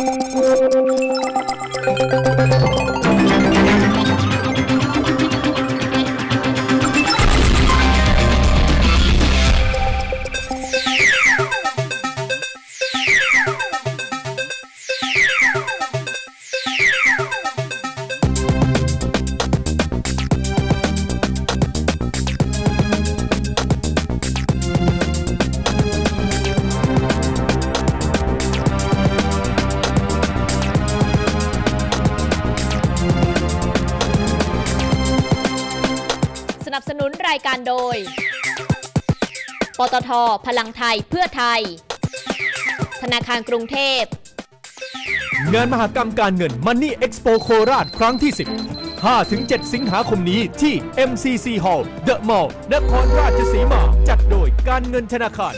สนั บสนุนรายการโดย ปตทพลังไทยเพื่อไทย ธนาคารกรุงเทพ งานมหกรรมการเงิน Money Expo โคราชครั้งที่ 10 5-7 สิงหาคมนี้ที่ MCC Hall The Mall นครราชสีมา จัดโดยการเงินธนาคาร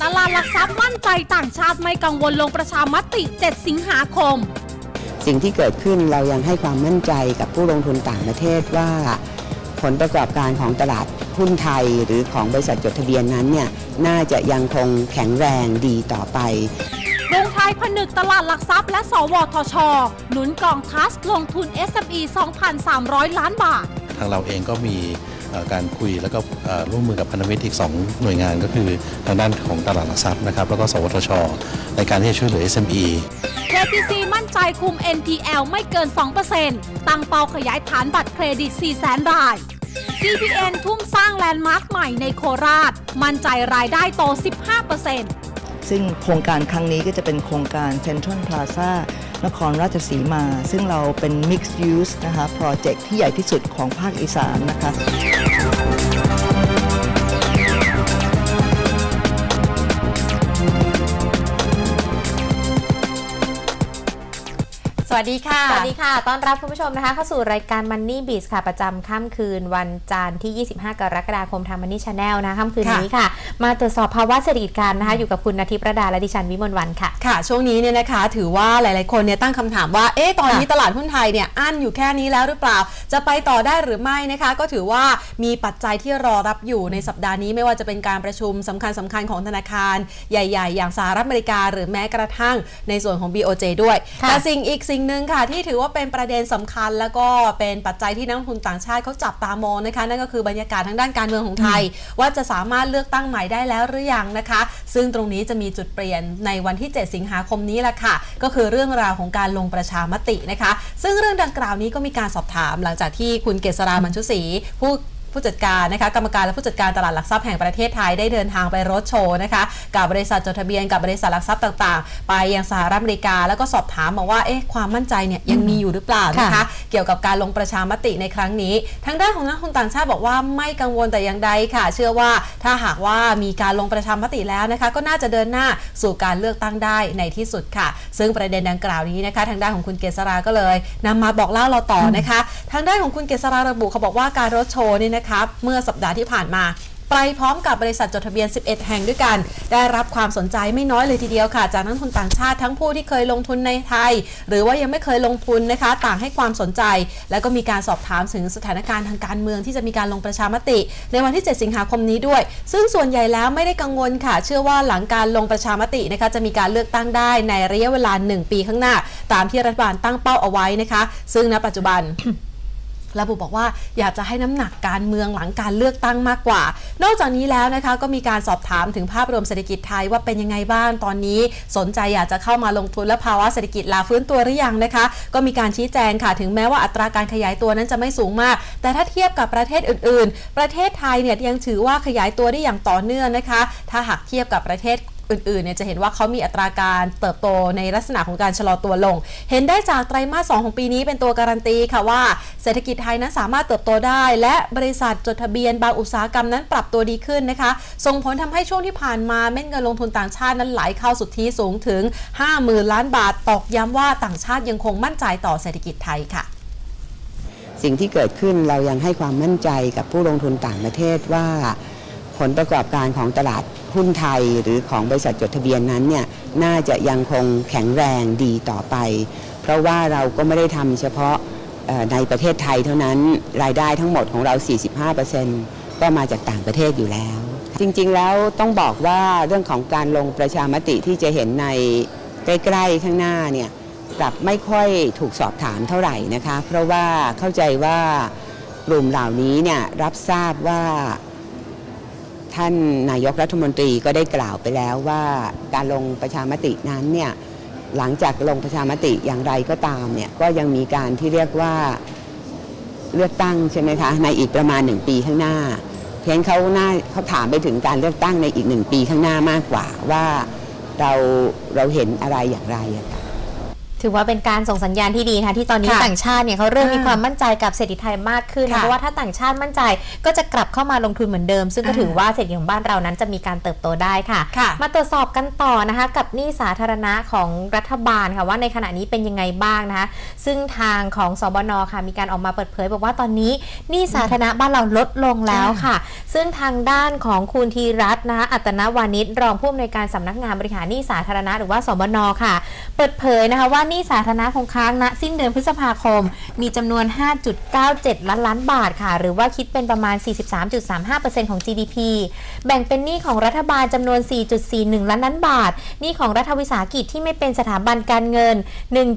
ตลาดหลักทรัพย์มั่นใจต่างชาติไม่กังวลลงประชามติ 7 สิงหาคม สิ่งที่เกิดขึ้นเรายังให้ความมั่นใจกับผู้ลงทุนต่างประเทศว่า ผลประกอบการของตลาดหุ้นไทยหรือของบริษัทจดทะเบียนนั้นเนี่ยน่าจะยังคงแข็งแรงดีต่อไปลงท้ายผนึกตลาดหลักทรัพย์และ สวทช หนุนกองทัสลงทุน SME 2,300 ล้านบาท ทางเราเองก็มีเอ่อการคุยแล้วก็เอ่อร่วมมือกับพันธมิตรอีก 2 หน่วยงานก็คือทางด้านของตลาดหลักทรัพย์นะครับแล้วก็สวทช ในการที่จะช่วยเหลือ SME KTC มั่นใจคุม NPL ไม่เกิน 2%ตั้งเป้าขยายฐานบัตรเครดิต 400,000 ราย CPN ทุ่มสร้างแลนด์มาร์คใหม่ในโคราช มั่นใจรายได้โต 15%ซึ่งโครงการครั้งนี้ก็จะเป็นโครงการ Central Plaza นครราชสีมา ซึ่งเราเป็น Mixed Use นะคะ โปรเจกต์ที่ใหญ่ที่สุดของภาคอีสานนะคะ วัสดีค่ะ สวัสดีค่ะ ต้อนรับคุณผู้ชมนะคะ เข้าสู่รายการ Money b e a s ค่ะ ประจำค่ำคืนวันจันทร์ที่ 25 กรกฎาคมทาง Money Channel นะคะค่ำคืนนี้ค่ะ มาตรวจสอบภาวะเศรษฐกิจการนะคะ อยู่กับคุณนาทิประดาและดิฉันวิมลวันค่ะ ค่ะ ช่วงนี้เนี่ยนะคะ ถือว่าหลาย ๆ คนเนี่ยตั้งคำถามว่า เอ๊ะ ตอนนี้ตลาดหุ้นไทยเนี่ย อั้นอยู่แค่นี้แล้วหรือเปล่า จะไปต่อได้หรือไม่นะคะ ก็ถือว่ามีปัจจัยที่รอรับอยู่ในสัปดาห์นี้ ไม่ว่าจะเป็นการประชุมสำคัญสำคัญของธนาคาร ใหญ่ ๆ อย่างสหรัฐอเมริกา หรือแม้กระทั่งในส่วนของ BOJ ด้วยค่ะแต่สิ่งอีกสิ่งหนึ่งค่ะที่ถือว่าเป็นประเด็นสำคัญ แล้วก็เป็นปัจจัยที่นักลงทุนต่างชาติเขาจับตามองนะคะนั่นก็คือบรรยากาศทางด้านการเมืองของไทย ว่าจะสามารถเลือกตั้งใหม่ได้แล้วหรือยังนะคะ ซึ่งตรงนี้จะมีจุดเปลี่ยนในวันที่ 7 สิงหาคมนี้แหละค่ะ ก็คือเรื่องราวของการลงประชามตินะคะ ซึ่งเรื่องดังกล่าวนี้ก็มีการสอบถามหลังจากที่คุณเกษรามันชุศรีผู้ ผู้จัดการนะคะกรรมการและผู้จัดการตลาดหลักทรัพย์แห่งประเทศไทยได้เดินทางไปรถโชว์นะคะกับบริษัทจดทะเบียนกับบริษัทหลักทรัพย์ต่างๆ ไปยังสหรัฐอเมริกา แล้วก็สอบถามมาว่าเอ๊ะความมั่นใจเนี่ยยังมีอยู่หรือเปล่านะคะค่ะเกี่ยวกับการลงประชามติในครั้งนี้ ทางด้านของนักลงทุนต่างชาติบอกว่าไม่กังวลแต่อย่างใดค่ะ เชื่อว่าถ้าหากว่ามีการลงประชามติแล้วนะคะ ก็น่าจะเดินหน้าสู่การเลือกตั้งได้ในที่สุดค่ะ ซึ่งประเด็นดังกล่าวนี้นะคะ ทางด้านของคุณเกษราก็เลยนำมาบอกเล่าเราต่อนะคะ ทางด้านของคุณเกษราระบุเขาบอกว่าการรถโชว์นี่นะคะเมื่อสัปดาห์ที่ผ่านมาไปพร้อมกับบริษัทจดทะเบียน 11 แห่งด้วยกัน ได้รับความสนใจไม่น้อยเลยทีเดียวค่ะ จากนักทุนต่างชาติทั้งผู้ที่เคยลงทุนในไทย หรือว่ายังไม่เคยลงทุนนะคะ ต่างให้ความสนใจ แล้วก็มีการสอบถามถึงสถานการณ์ทางการเมืองที่จะมีการลงประชามติ ในวันที่ 7 สิงหาคมนี้ด้วย ซึ่งส่วนใหญ่แล้วไม่ได้กังวลค่ะ เชื่อว่าหลังการลงประชามตินะคะจะมีการเลือกตั้งได้ในระยะเวลา 1 ปีข้างหน้า ตามที่รัฐบาลตั้งเป้าเอาไว้นะคะ ซึ่งณปัจจุบัน ระบุบอกว่าอยากจะให้น้ำหนักการเมืองหลังการเลือกตั้งมากกว่า นอกจากนี้แล้วนะคะก็มีการสอบถามถึงภาพรวมเศรษฐกิจไทยว่าเป็นยังไงบ้างตอนนี้ สนใจอยากจะเข้ามาลงทุนและภาวะเศรษฐกิจลาฟื้นตัวหรือยังนะคะ ก็มีการชี้แจงค่ะถึงแม้ว่าอัตราการขยายตัวนั้นจะไม่สูงมาก แต่ถ้าเทียบกับประเทศอื่น ๆ ประเทศไทยเนี่ยยังถือว่าขยายตัวได้อย่างต่อเนื่องนะคะ ถ้าหากเทียบกับประเทศ อื่นๆเนี่ยจะเห็นว่าเขามีอัตราการเติบโตในลักษณะของการชะลอตัวลง เห็นได้จากไตรมาส 2 ของปีนี้เป็นตัวการันตีค่ะว่า เศรษฐกิจไทยนั้นสามารถเติบโตได้ และบริษัทจดทะเบียนบางอุตสาหกรรมนั้นปรับตัวดีขึ้นนะคะ ส่งผลทำให้ช่วงที่ผ่านมาเม็ดเงินลงทุนต่างชาตินั้นไหลเข้าสุทธิสูงถึง 50,000 ล้านบาทตอกย้ำว่าต่างชาติยังคงมั่นใจต่อเศรษฐกิจไทยค่ะสิ่งที่เกิดขึ้นเรายังให้ความมั่นใจกับผู้ลงทุนต่างประเทศว่า ผลประกอบการของตลาดหุ้นไทยหรือของบริษัทจดทะเบียนนั้นเนี่ยน่าจะยังคงแข็งแรงดีต่อไป เพราะว่าเราก็ไม่ได้ทำเฉพาะในประเทศไทยเท่านั้นรายได้ทั้งหมดของเรา 45%ก็มาจากต่างประเทศอยู่แล้ว จริงๆแล้วต้องบอกว่าเรื่องของการลงประชามติที่จะเห็นในใกล้ๆข้างหน้าเนี่ยกลับไม่ค่อยถูกสอบถามเท่าไหร่นะคะ เพราะว่าเข้าใจว่ากลุ่มเหล่านี้เนี่ยรับทราบว่า ท่านนายกรัฐมนตรีก็ได้กล่าวไปแล้วว่าการลงประชามตินั้นเนี่ยหลังจากลงประชามติอย่างไรก็ตามเนี่ยก็ยังมีการที่เรียกว่าเลือกตั้งใช่ไหมคะในอีกประมาณหนึ่งปีข้างหน้าเพียงเขาหน้าเขาถามไปถึงการเลือกตั้งในอีกหนึ่งปีข้างหน้ามากกว่าว่าเราเราเห็นอะไรอย่างไรอะค่ะ ถือว่าเป็นการส่งสัญญาณที่ดีนะคะที่ตอนนี้ค่ะต่างชาติเนี่ยเขาเริ่มมีอ่าความมั่นใจกับเศรษฐกิจไทยมากขึ้นนะค่ะเพราะว่าถ้าต่างชาติมั่นใจก็จะกลับเข้ามาลงทุนเหมือนเดิม ซึ่งก็อ่าถือว่าเศรษฐกิจของบ้านเรานั้นจะมีการเติบโตได้ค่ะค่ะ มาตรวจสอบกันต่อนะคะ กับหนี้สาธารณะของรัฐบาลค่ะว่าในขณะนี้เป็นยังไงบ้างนะคะซึ่งทางของสบนค่ะ มีการออกมาเปิดเผย บอกว่าตอนนี้หนี้สาธารณะบ้านเราลดลงแล้วค่ะ ซึ่งทางด้านของคุณธีรัตน์นะคะอัตนวานิชรองผู้อำนวยการสำนักงานบริหารหนี้สาธารณะหรือว่าสบนค่ะ เปิดเผยนะคะว่าหนี้สาธารณะคงค้างณสิ้นเดือนพฤษภาคม มีจำนวน 5.97 ล้านล้านบาทค่ะ หรือว่าคิดเป็นประมาณ 43.35%ของ GDP แบ่งเป็นหนี้ของรัฐบาลจำนวน 4.41 ล้านล้านบาท หนี้ของรัฐวิสาหกิจที่ไม่เป็นสถาบันการเงิน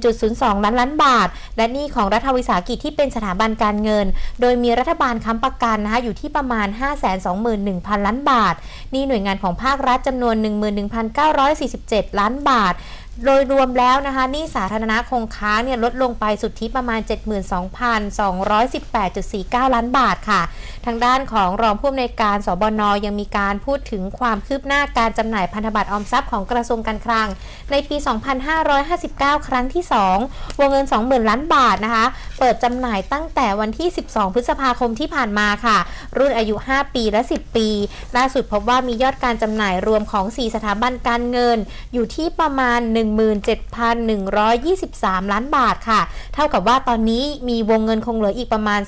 1.02 ล้านล้านบาท และหนี้ของรัฐวิสาหกิจที่เป็นสถาบันการเงิน โดยมีรัฐบาลค้ำประกันนะคะอยู่ที่ประมาณ 521,000 ล้านบาท หนี้หน่วยงานของภาครัฐจำนวน 11,947 ล้านบาท โดยรวมแล้วนะคะหนี้สาธารณะคงค้างเนี่ยลดลงไปสุทธิประมาณ 72,218.49 ล้านบาทค่ะ ทางด้านของรองผู้อำนวยการสบนยังมีการพูดถึงความคืบหน้าการจำหน่ายพันธบัตรออมทรัพย์ของกระทรวงการคลัง ในปี 2559 ครั้งที่ 2 วงเงิน 20,000 ล้านบาทนะคะ เปิดจำหน่ายตั้งแต่วันที่ 12 พฤษภาคมที่ผ่านมาค่ะ รุ่นอายุ 5 ปีและ 10 ปี ล่าสุดพบว่ามียอดการจำหน่ายรวมของ 4 สถาบันการเงินอยู่ที่ประมาณ17,123 ล้านบาทค่ะ เท่ากับว่าตอนนี้มีวงเงินคงเหลืออีกประมาณ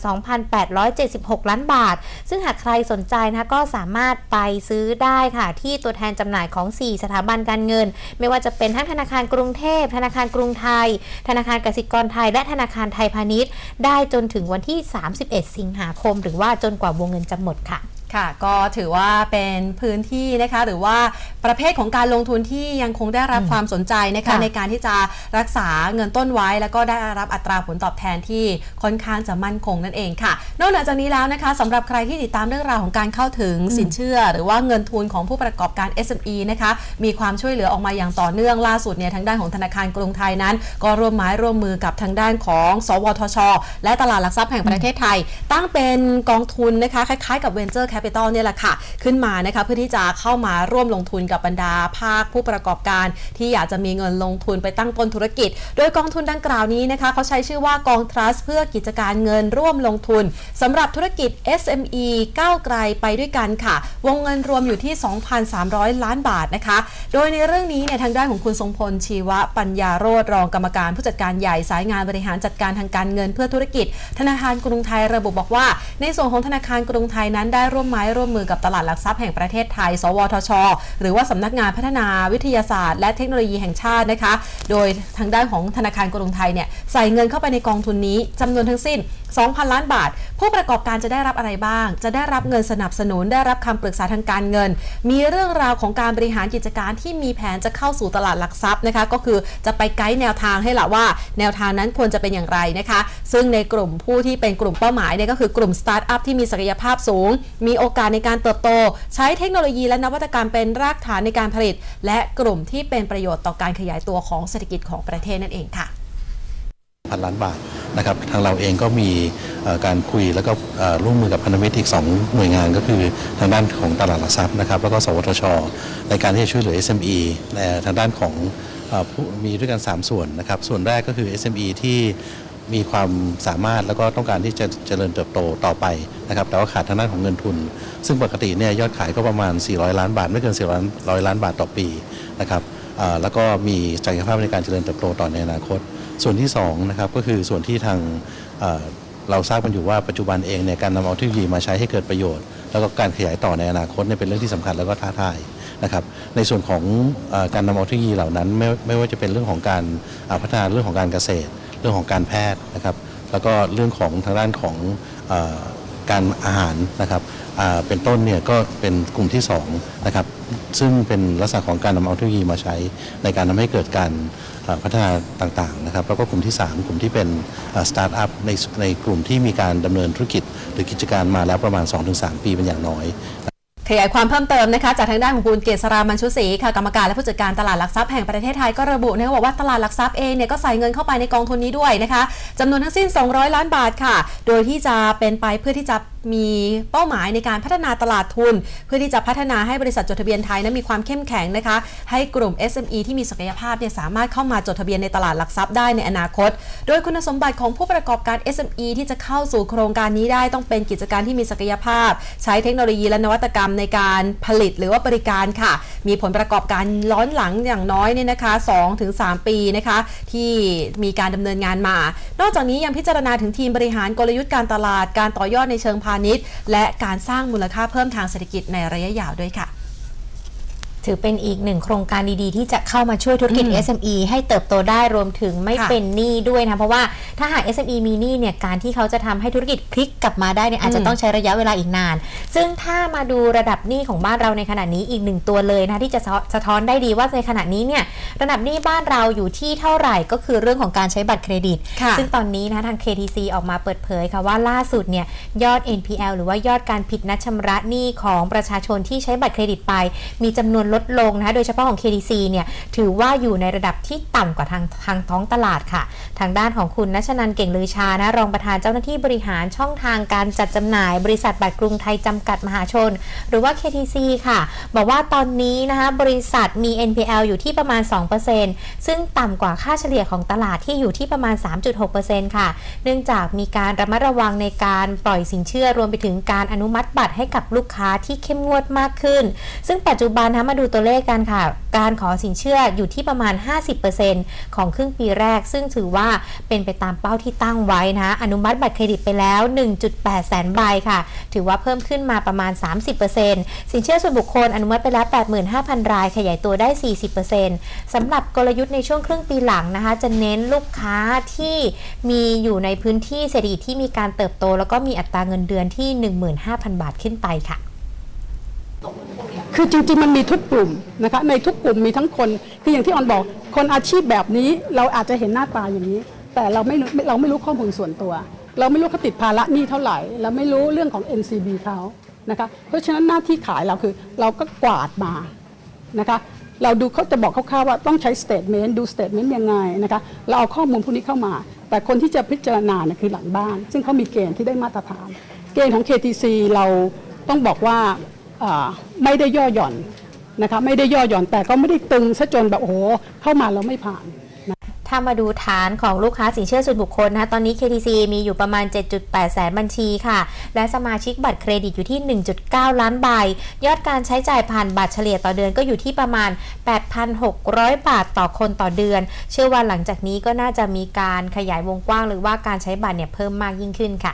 2,876 ล้านบาท ซึ่งหากใครสนใจนะคะก็สามารถไปซื้อได้ค่ะ ที่ตัวแทนจำหน่ายของ 4 สถาบันการเงิน ไม่ว่าจะเป็นทั้งธนาคารกรุงเทพ ธนาคารกรุงไทย ธนาคารกสิกรไทย และธนาคารไทยพาณิชย์ ได้จนถึงวันที่ 31 สิงหาคม หรือว่าจนกว่าวงเงินจะหมดค่ะ ค่ะ ก็ถือว่าเป็นพื้นที่นะคะหรือว่าประเภทของการลงทุนที่ยังคงได้รับความสนใจนะคะค่ะในการที่จะรักษาเงินต้นไว้ แล้วก็ได้รับอัตราผลตอบแทนที่ค่อนข้างจะมั่นคงนั่นเองค่ะ นอกจากนี้แล้วนะคะสำหรับใครที่ติดตามเรื่องราวของการเข้าถึงสินเชื่อ หรือว่าเงินทุนของผู้ประกอบการ SME นะคะมีความช่วยเหลือออกมาอย่างต่อเนื่องล่าสุดเนี่ยทางด้านของธนาคารกรุงไทยนั้น ก็ร่วมไม้ร่วมมือกับทางด้านของ สวทช และตลาดหลักทรัพย์แห่งประเทศไทย ตั้งเป็นกองทุนนะคะคล้ายๆกับ Venture Capital เนี่ยแหละค่ะ ขึ้นมานะคะเพื่อที่จะเข้ามาร่วมลงทุนกับบรรดาภาคผู้ประกอบการ ที่อยากจะมีเงินลงทุนไปตั้งต้นธุรกิจ โดยกองทุนดังกล่าวนี้นะคะเขาใช้ชื่อว่ากอง trust เพื่อกิจการเงินร่วมลงทุนสำหรับธุรกิจ SME ก้าวไกลไปด้วยกันค่ะ วงเงินรวมอยู่ที่ 2,300 ล้านบาทนะคะ โดยในเรื่องนี้เนี่ยทางด้านของคุณทรงพลชีวะปัญญาโรธรองกรรมการผู้จัดการใหญ่สายงานบริหารจัดการทางการเงินเพื่อธุรกิจ ธนาคารกรุงไทยระบุบอกว่า ในส่วนของธนาคารกรุงไทยนั้นได้ร่วมไม้ร่วมมือกับตลาดหลักทรัพย์แห่งประเทศไทย สวทช หรือว่าสำนักงานพัฒนาวิทยาศาสตร์ และเทคโนโลยีแห่งชาตินะคะ โดยทางด้านของธนาคารกรุงไทยเนี่ยใส่เงินเข้าไปในกองทุนนี้จำนวนทั้งสิ้น2,000 ล้านบาท ผู้ประกอบการจะได้รับอะไรบ้าง จะได้รับเงินสนับสนุน ได้รับคำปรึกษาทางการเงิน มีเรื่องราวของการบริหารกิจการที่มีแผนจะเข้าสู่ตลาดหลักทรัพย์นะคะ ก็คือจะไปไกด์แนวทางให้ละว่า แนวทางนั้นควรจะเป็นอย่างไรนะคะ ซึ่งในกลุ่มผู้ที่เป็นกลุ่มเป้าหมายเนี่ยก็คือกลุ่มสตาร์ทอัพที่มีศักยภาพสูง มีโอกาสในการเติบโต ใช้เทคโนโลยีและนวัตกรรมเป็นรากฐานในการผลิต และกลุ่มที่เป็นประโยชน์ต่อการขยายตัวของเศรษฐกิจของประเทศนั่นเองค่ะ พันล้านบาทนะครับทางเราเองก็มีการคุยแล้วก็ร่วมมือกับพันธมิตรอีก 2 หน่วยงานก็คือทางด้านของตลาดหลักทรัพย์นะครับแล้วก็สวทช ในการที่จะช่วยเหลือ SME ในทางด้านของอมีด้วยกัน 3 ส่วนนะครับส่วนแรกก็คือ SME ที่มีความสามารถแล้วก็ต้องการที่จะเจริญเติบโตต่อไปนะครับแต่ว่าขาดทางด้านของเงินทุน ซึ่งปกติเนี่ยยอดขายก็ประมาณ 400 ล้านบาท ไม่เกิน 400 ล้าน100ล้านบาทต่อปีนะครับแล้วก็มีศักยภาพในการเจริญเติบโตต่อในอนาคต ส่วนที่2นะครับก็คือส่วนที่ทางเเราทราบกันอยู่ว่าปัจจุบันเองเนี่ยการนำเอาเทคโนโลยีมาใช้ให้เกิดประโยชน์ แล้วก็การขยายต่อในอนาคตเนี่ยเป็นเรื่องที่สำคัญแล้วก็ท้าทายนะครับในส่วนของอการนำเอาเทคโนโลยีเหล่านั้นไม่ไม่ว่าจะเป็นเรื่องของการาพัฒนาเรื่องของการเกษตร เรื่องของการแพทย์นะครับแล้วก็เรื่องของทางด้านของอการอาหารนะครับเป็นต้นเนี่ยก็เป็นกลุ่มที่สองนะครับ ซึ่งเป็นลักษณะของการนำเอาเทคโนโลยีมาใช้ ในการทำให้เกิดการพัฒนาต่างๆนะครับแล้วก็กลุ่มที่ 3 กลุ่มที่เป็นสตาร์ทอัพในในกลุ่มที่มีการดำเนินธุรกิจ หรือกิจการมาแล้วประมาณ 2-3 ปีเป็นอย่างน้อยขยายความเพิ่มเติมนะคะจากทางด้านของคุณเกษรามันชุศรีค่ะกรรมการและผู้จัดการตลาดหลักทรัพย์แห่งประเทศไทยก็ระบุนะคะบอกว่าตลาดหลักทรัพย์เองเนี่ยก็ใส่เงินเข้าไปในกองทุนนี้ด้วยนะคะจำนวนทั้งสิ้น 200 ล้านบาทค่ะ โดยที่จะเป็นไปเพื่อที่จะ มีเป้าหมายในการพัฒนาตลาดทุน เพื่อที่จะพัฒนาให้บริษัทจดทะเบียนไทยนั้นมีความเข้มแข็งนะคะ ให้กลุ่ม SME ที่มีศักยภาพเนี่ยสามารถเข้ามาจดทะเบียนในตลาดหลักทรัพย์ได้ในอนาคต โดยคุณสมบัติของผู้ประกอบการ SME ที่จะเข้าสู่โครงการนี้ได้ต้องเป็นกิจการที่มีศักยภาพ ใช้เทคโนโลยีและนวัตกรรมในการผลิตหรือว่าบริการค่ะ มีผลประกอบการล้อนหลังอย่างน้อยเนี่ยนะคะ2-3 ปีนะคะที่มีการดำเนินงานมา นอกจากนี้ยังพิจารณาถึงทีมบริหารกลยุทธ์การตลาด การต่อยอดในเชิงพาณิชย์ และการสร้างมูลค่าเพิ่มทางเศรษฐกิจในระยะยาวด้วยค่ะ ถือเป็นอีกหนึ่งโครงการดีๆ ที่จะเข้ามาช่วยธุรกิจอืม SME ให้เติบโตได้รวมถึงไม่ค่ะเป็นหนี้ด้วยนะ เพราะว่าถ้าหาก SME มีหนี้เนี่ยการที่เขาจะทำให้ธุรกิจพลิกกลับมาได้เนี่ยอาจจะอืมต้องใช้ระยะเวลาอีกนาน ซึ่งถ้ามาดูระดับหนี้ของบ้านเราในขณะนี้อีกหนึ่งตัวเลยนะที่จะสะสะท้อนได้ดีว่าในขณะนี้เนี่ยระดับหนี้บ้านเราอยู่ที่เท่าไหร่ก็คือเรื่องของการใช้บัตรเครดิต ค่ะ ซึ่งตอนนี้นะทาง KTC ออกมาเปิดเผยค่ะว่าล่าสุดเนี่ยยอด NPL หรือว่ายอดการผิดนัดชำระหนี้ของประชาชนที่ใช้บัตรเครดิตไป มีจำนวนลดลงนะคะโดยเฉพาะของ KTC เนี่ยถือว่าอยู่ในระดับที่ต่ำกว่าทางทางท้องตลาดค่ะ ทางด้านของคุณนัชนันเก่งลือชานะรองประธานเจ้าหน้าที่บริหารช่องทางการจัดจำหน่าย บริษัทบัตรกรุงไทยจำกัดมหาชน หรือว่า KTC ค่ะ บอกว่าตอนนี้นะคะบริษัทมี NPL อยู่ที่ประมาณ 2%ซึ่งต่ำกว่าค่าเฉลี่ยของตลาดที่อยู่ที่ประมาณ 3.6%ค่ะ เนื่องจากมีการระมัดระวังในการปล่อยสินเชื่อรวมไปถึงการอนุมัติบัตรให้กับลูกค้าที่เข้มงวดมากขึ้น ซึ่งปัจจุบันนะมาดูตัวเลขกันค่ะ การขอสินเชื่ออยู่ที่ประมาณ 50%ของครึ่งปีแรก ซึ่งถือว่าเป็นไปตามเป้าที่ตั้งไว้นะ อนุมัติบัตรเครดิตไปแล้ว 1.8 แสนใบค่ะ ถือว่าเพิ่มขึ้นมาประมาณ 30%สินเชื่อส่วนบุคคลอนุมัติไปแล้ว 85,000 ราย ขยายตัวได้ 40%สำหรับกลยุทธ์ในช่วงครึ่งปีหลังนะคะ จะเน้นลูกค้าที่มีอยู่ในพื้นที่เศรษฐกิจที่มีการเติบโต แล้วก็มีอัตราเงินเดือนที่ 15,000 บาทขึ้นไปค่ะ คือจริงๆมันมีทุกกลุ่มนะคะในทุกกลุ่มมีทั้งคนคืออย่างที่ออนบอกคนอาชีพแบบนี้เราอาจจะเห็นหน้าตาอย่างนี้ แต่เราไม่รู้เราไม่รู้ข้อมูลส่วนตัว เราไม่รู้เขาติดภาระหนี้เท่าไหร่ เราไม่รู้เรื่องของ NCB เขานะคะเพราะฉะนั้นหน้าที่ขายเราคือเราก็กวาดมานะคะเราดูเขาจะบอกคร่าวๆว่าต้องใช้ statement ดู statement ยังไงนะคะเราเอาข้อมูลพวกนี้เข้ามา แต่คนที่จะพิจารณาเนี่ยคือหลังบ้าน ซึ่งเขามีเกณฑ์ที่ได้มาตรฐาน เกณฑ์ของ KTC เราต้องบอกว่า ไม่ได้ย่อหย่อนนะคะไม่ได้ย่อหย่อนแต่ก็ไม่ได้ตึงซะจนแบบโอ้โหเข้ามาแล้วไม่ผ่านถ้ามาดูฐานของลูกค้าสินเชื่อส่วนบุคคลนะคะตอนนี้ KTC มีอยู่ประมาณ 7.8 แสนบัญชีค่ะ และสมาชิกบัตรเครดิตอยู่ที่ 1.9 ล้านใบ ยอดการใช้จ่ายผ่านบัตรเฉลี่ยต่อเดือนก็อยู่ที่ประมาณ 8,600 บาทต่อคนต่อเดือน เชื่อว่าหลังจากนี้ก็น่าจะมีการขยายวงกว้างหรือว่าการใช้บัตรเนี่ยเพิ่มมากยิ่งขึ้นค่ะ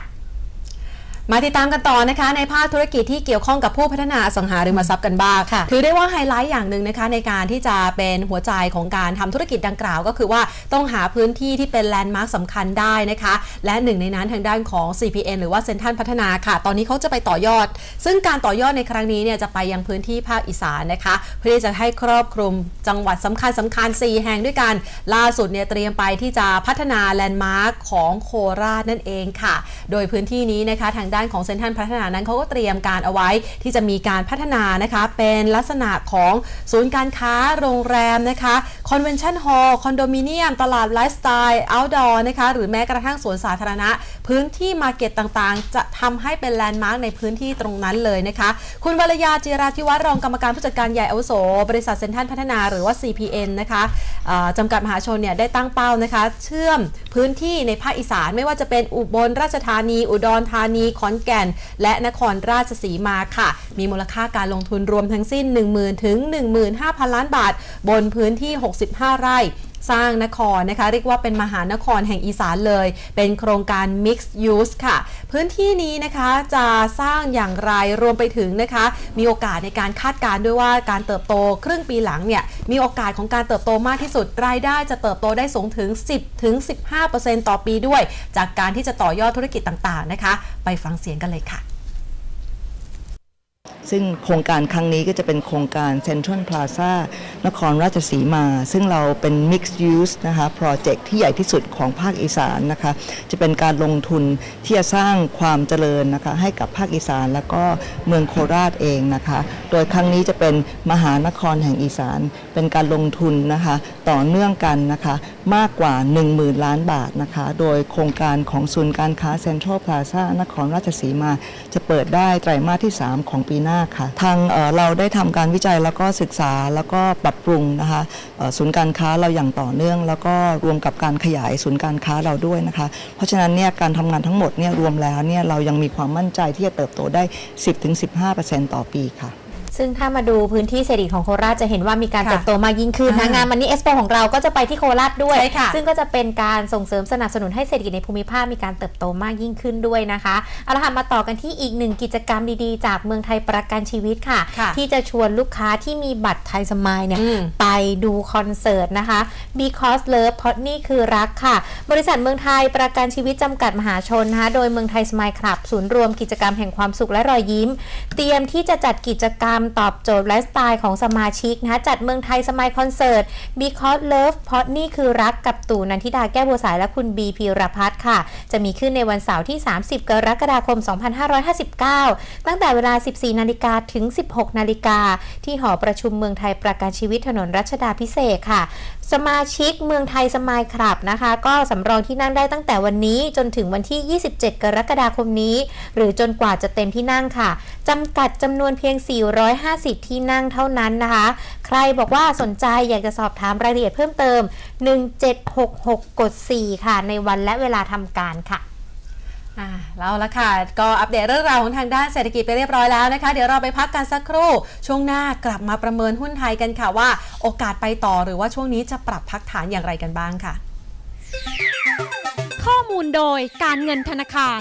มาติดตามกันต่อนะคะในภาคธุรกิจที่เกี่ยวข้องกับผู้พัฒนาอสังหาริมทรัพย์กันบ้างค่ะถือได้ว่าไฮไลท์อย่างหนึ่งนะคะในการที่จะเป็นหัวใจของการทำธุรกิจดังกล่าว ก็คือว่าต้องหาพื้นที่ที่เป็นแลนด์มาร์คสำคัญได้นะคะ และหนึ่งในนั้นทางด้านของ CPN หรือว่าเซ็นทรัลพัฒนาค่ะ ตอนนี้เขาจะไปต่อยอด ซึ่งการต่อยอดในครั้งนี้เนี่ยจะไปยังพื้นที่ภาคอีสานนะคะ เพื่อที่จะให้ครอบคลุมจังหวัดสำคัญสำคัญ 4 แห่งด้วยกันล่าสุดเนี่ยเตรียมไปที่จะพัฒนาแลนด์มาร์คของโคราชนั่นเองค่ะ โดยพื้นที่นี้นะคะทางด้านของเซ็นทรัลพัฒนานั้นเขาก็เตรียมการเอาไว้ที่จะมีการพัฒนานะคะ เป็นลักษณะของศูนย์การค้าโรงแรมนะคะคอนเวนชั่นฮอลล์คอนโดมิเนียม ตลาดไลฟ์สไตล์เอาท์ดอร์นะคะหรือแม้กระทั่งสวนสาธารณะ พื้นที่มาร์เก็ตต่างๆ จะทำให้เป็นแลนด์มาร์กในพื้นที่ตรงนั้นเลยนะคะ คุณวรยาจิราธิวัฒน์รองกรรมการผู้จัดการใหญ่อาวุโส บริษัทเซ็นทรัลพัฒนาหรือว่า CPN นะคะจำกัดมหาชนเนี่ยได้ตั้งเป้านะคะ เชื่อมพื้นที่ในภาคอีสานไม่ว่าจะเป็นอุบลราชธานี อุดรธานีขอนแก่น และนครราชสีมาค่ะ มีมูลค่าการลงทุนรวมทั้งสิ้น 10,000 ถึง 15,000 ล้านบาท บนพื้นที่ 65 ไร่ สร้างนครนะคะ เรียกว่าเป็นมหานครแห่งอีสานเลย เป็นโครงการ Mixed Use ค่ะ พื้นที่นี้นะคะจะสร้างอย่างไรรวมไปถึงนะคะ มีโอกาสในการคาดการณ์ด้วยว่าการเติบโตครึ่งปีหลังเนี่ยมีโอกาสของการเติบโตมากที่สุด รายได้จะเติบโตได้สูงถึง 10ถึง15%ต่อปีด้วย จากการที่จะต่อยอดธุรกิจต่างๆนะคะ ไปฟังเสียงกันเลยค่ะ ซึ่งโครงการครั้งนี้ก็จะเป็นโครงการ Central Plaza นครราชสีมา ซึ่งเราเป็น Mixed Use นะคะโปรเจกต์ที่ใหญ่ที่สุดของภาคอีสานนะคะ จะเป็นการลงทุนที่จะสร้างความเจริญนะคะให้กับภาคอีสานแล้วก็เมืองโคราชเองนะคะ โดยครั้งนี้จะเป็นมหานครแห่งอีสาน เป็นการลงทุนนะคะต่อเนื่องกันนะคะมากกว่า 10,000 ล้านบาทนะคะ โดยโครงการของศูนย์การค้าเซ็นทรัลพลาซ่านครราชสีมา จะเปิดได้ไตรมาสที่ 3 ของปีหน้าค่ะ ทางเราได้ทำการวิจัยแล้วก็ศึกษาแล้วก็ปรับปรุงนะคะศูนย์การค้าเราอย่างต่อเนื่อง แล้วก็รวมกับการขยายศูนย์การค้าเราด้วยนะคะ เพราะฉะนั้นเนี่ยการทำงานทั้งหมดเนี่ยรวมแล้วเนี่ยเรายังมีความมั่นใจที่จะเติบโตได้ 10-15%ต่อปีค่ะ ซึ่งถ้ามาดูพื้นที่เศรษฐกิจของโคราชจะเห็นว่ามีการค่ะเติบโตมากยิ่งขึ้นนะอ่างงานมันนี่เอ็กซ์โปของเราก็จะไปที่โคราชด้วยใช่ค่ะซึ่งก็จะเป็นการส่งเสริมสนับสนุนให้เศรษฐกิจในภูมิภาคมีการเติบโตมากยิ่งขึ้นด้วยนะคะเอาละค่ะมาต่อกันที่อีกหนึ่งกิจกรรมดีๆ จากเมืองไทยประกันชีวิตค่ะค่ะที่จะชวนลูกค้าที่มีบัตรไทยสมายเนี่ยอืมไปดูคอนเสิร์ตนะคะ because love เพราะนี่คือรักค่ะ บริษัทเมืองไทยประกันชีวิตจำกัดมหาชนนะคะโดยเมืองไทยสมายคลับศูนย์รวมกิจกรรมแห่งความสุขและรอยยิ้ม เตรียมที่จะจัดกิจกรรมตอบโจทย์ไลฟ์สไตล์ของสมาชิกนะคะจัดเมืองไทยสมัยคอนเสิร์ต because love เพราะนี่คือรักกับตู่นันทิดาแก้วบัวสายและคุณบีพีรพัฒน์ค่ะ จะมีขึ้นในวันเสาร์ที่ 30 กรกฎาคม 2559 ตั้งแต่เวลา 14 นาฬิกาถึง 16 นาฬิกาที่หอประชุมเมืองไทยประกันชีวิตถนนรัชดาพิเศษค่ะ สมาชิกเมืองไทยสมายคลับนะคะ ก็สำรองที่นั่งได้ตั้งแต่วันนี้จนถึงวันที่ 27 กรกฎาคมนี้ หรือจนกว่าจะเต็มที่นั่งค่ะจำกัดจำนวนเพียง 450 ที่นั่งเท่านั้นนะคะ ใครบอกว่าสนใจอยากจะสอบถามรายละเอียดเพิ่มเติม 1766 กด 4 ค่ะ ในวันและเวลาทำการค่ะ อ่าแล้วละค่ะ ก็อัปเดตเรื่องราวของทางด้านเศรษฐกิจไปเรียบร้อยแล้วนะคะ เดี๋ยวเราไปพักกันสักครู่ ช่วงหน้ากลับมาประเมินหุ้นไทยกันค่ะว่า โอกาสไปต่อหรือว่าช่วงนี้จะปรับพักฐานอย่างไรกันบ้างค่ะ ข้อมูลโดยการเงินธนาคาร